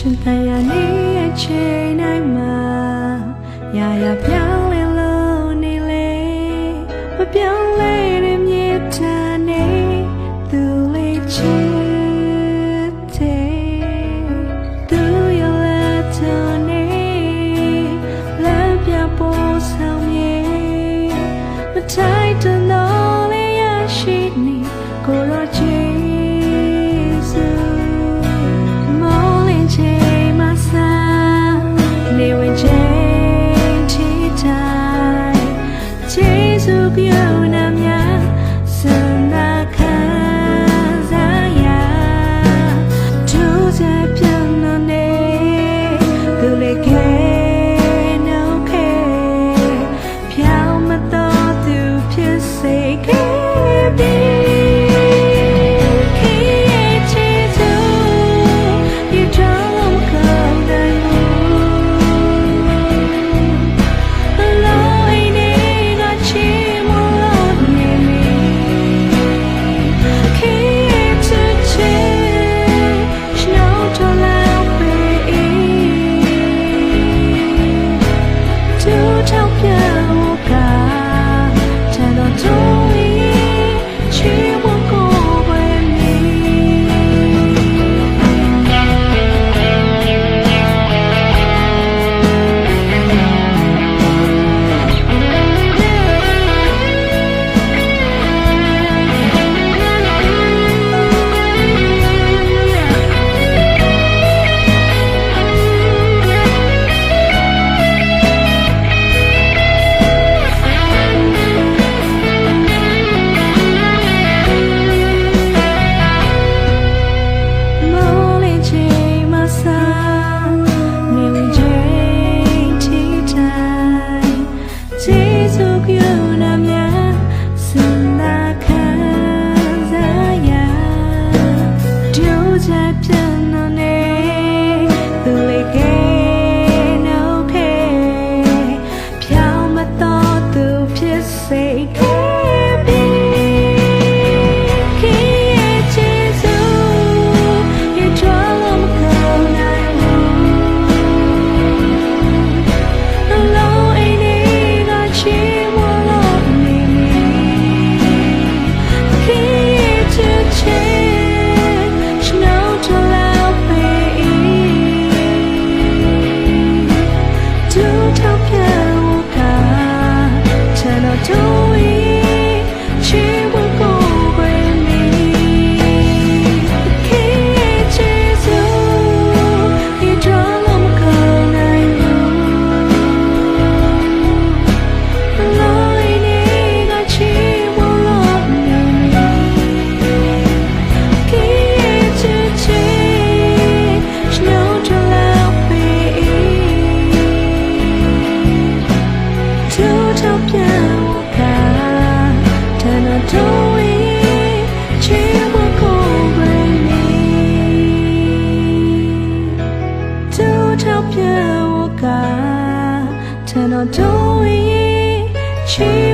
ရှင်တန်ရနေအချိန်တိုင်းမှာရာရာပြောင်းလဲလို့နေလေမပြောင်းလဲတဲ့မြေတန်နေသူလေးချစ်ထိုင်တန် ပြနနေ ကထန်တော်တို့ရဲ့ချီ